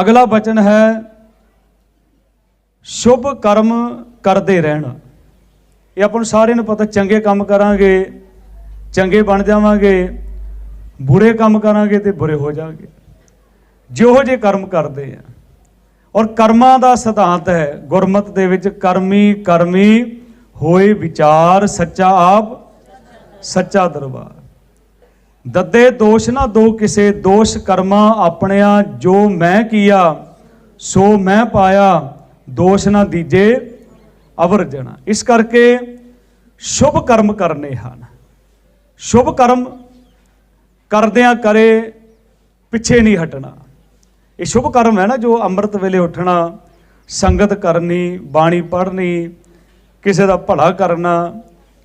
ਅਗਲਾ ਬਚਨ ਹੈ, ਸ਼ੁਭ ਕਰਮ ਕਰਦੇ ਰਹਿਣਾ। ਇਹ ਆਪਾਂ ਨੂੰ ਸਾਰਿਆਂ ਨੂੰ ਪਤਾ, ਚੰਗੇ ਕੰਮ ਕਰਾਂਗੇ, ਚੰਗੇ ਬਣ ਜਾਵਾਂਗੇ, ਬੁਰੇ ਕੰਮ ਕਰਾਂਗੇ ਤੇ ਬੁਰੇ ਹੋ ਜਾਵਾਂਗੇ। ਜਿਹੋ ਜੇ ਕਰਮ ਕਰਦੇ ਆ। ਔਰ ਕਰਮਾਂ ਦਾ ਸਿਧਾਂਤ ਹੈ, ਗੁਰਮਤ ਦੇ ਵਿੱਚ ਕਰਮੀ ਕਰਮੀ ਹੋਏ ਵਿਚਾਰ, ਸੱਚਾ ਆਪ, ਸੱਚਾ ਦਰਬਾਰ। ਦੱਦੇ ਦੋਸ਼ ਨਾ ਦੋ ਕਿਸੇ, ਦੋਸ਼ ਕਰਮਾਂ ਆਪਣਿਆਂ, ਜੋ ਮੈਂ ਕੀਆ, ਸੋ ਮੈਂ ਪਾਇਆ, ਦੋਸ਼ ਨਾ ਦੀਜੇ ਅਵਰ ਜਣਾ। ਇਸ ਕਰਕੇ ਸ਼ੁਭ ਕਰਮ ਕਰਨੇ ਹਨ। ਸ਼ੁਭ ਕਰਮ ਕਰਦਿਆਂ ਕਰੇ ਪਿੱਛੇ ਨਹੀਂ ਹਟਣਾ। ਇਹ ਸ਼ੁਭ ਕਰਮ ਹੈ ਨਾ ਜੋ ਅੰਮ੍ਰਿਤ ਵੇਲੇ ਉੱਠਣਾ, ਸੰਗਤ ਕਰਨੀ, ਬਾਣੀ ਪੜ੍ਹਨੀ, ਕਿਸੇ ਦਾ ਭਲਾ ਕਰਨਾ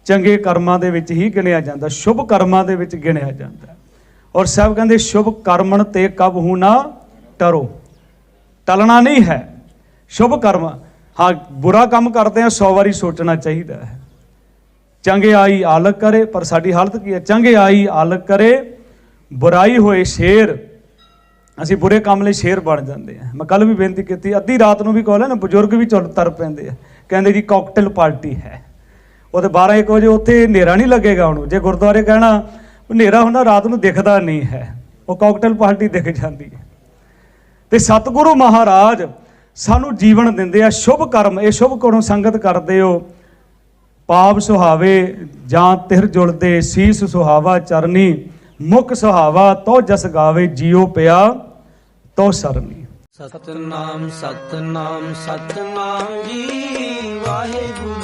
ਚੰਗੇ ਕਰਮਾਂ ਦੇ ਵਿੱਚ ਹੀ ਗਿਣਿਆ ਜਾਂਦਾ, ਸ਼ੁਭ ਕਰਮਾਂ ਦੇ ਵਿੱਚ ਗਿਣਿਆ ਜਾਂਦਾ ਔਰ ਸਾਹਿਬ ਕਹਿੰਦੇ, ਸ਼ੁਭ ਕਰਮਣ ਤੇ ਕਬ ਹੂ ਟਰੋ। ਟਲਣਾ ਨਹੀਂ ਹੈ, ਸ਼ੁਭ ਕਰਮ। ਹਾਂ, ਬੁਰਾ ਕੰਮ ਕਰਦੇ ਆ 100 ਵਾਰੀ ਸੋਚਣਾ ਚਾਹੀਦਾ ਹੈ। ਚੰਗੇ ਆਈ ਆਲਕ ਕਰੇ, ਪਰ ਸਾਡੀ ਹਾਲਤ ਕੀ ਹੈ? ਚੰਗੇ ਆਈ ਆਲਕ ਕਰੇ, ਬੁਰਾਈ ਹੋਏ ਸ਼ੇਰ। ਅਸੀਂ ਬੁਰੇ ਕੰਮ ਲਈ ਸ਼ੇਰ ਬਣ ਜਾਂਦੇ ਆ ਮੈਂ ਕੱਲ ਵੀ ਬੇਨਤੀ ਕੀਤੀ, ਅੱਧੀ ਰਾਤ ਨੂੰ ਵੀ ਕਾਲ ਹੈ ਨਾ, ਬਜ਼ੁਰਗ ਵੀ ਚੁੱਲ ਤਰ ਪੈਂਦੇ ਆ। ਕਹਿੰਦੇ ਜੀ, ਕਾਕਟੇਲ ਪਾਰਟੀ ਹੈ। ਉਹ ਤੇ 12 1 ਵਜੇ ਉੱਥੇ ਹਨੇਰਾ ਨਹੀਂ ਲੱਗੇਗਾ ਉਹਨੂੰ ਜੇ ਗੁਰਦੁਆਰੇ ਕਹਿਣਾ, ਹਨੇਰਾ ਹੁੰਦਾ, ਰਾਤ ਨੂੰ ਦਿਖਦਾ ਨਹੀਂ ਹੈ। ਉਹ ਕਾਕਟੇਲ ਪਾਰਟੀ ਦਿਖ ਜਾਂਦੀ ਹੈ। ਤੇ ਸਤਿਗੁਰੂ ਮਹਾਰਾਜ ਸਾਨੂੰ ਜੀਵਨ ਦਿੰਦੇ ਆ, ਸ਼ੁਭ ਕਰਮ, ਇਹ ਸ਼ੁਭ ਕਰੋ ਸੰਗਤ ਕਰਦੇ ਹੋ। ਪਾਪ ਸੁਹਾਵੇ, ਜਾਂ ਤਿਰ ਜੁਲਦੇ, ਸੀਸ ਸੁਹਾਵਾ, ਚਰਨੀ, ਮੁਖ ਸੁਹਾਵਾ, ਤੋ ਜਸ ਗਾਵੇ ਜੀਉ ਪਿਆ, ਤੋ ਸਰਨੀ। ਸਤਨਾਮ ਸਤਨਾਮ ਸਤਨਾਮ ਜੀ, ਵਾਹਿਗੁਰੂ।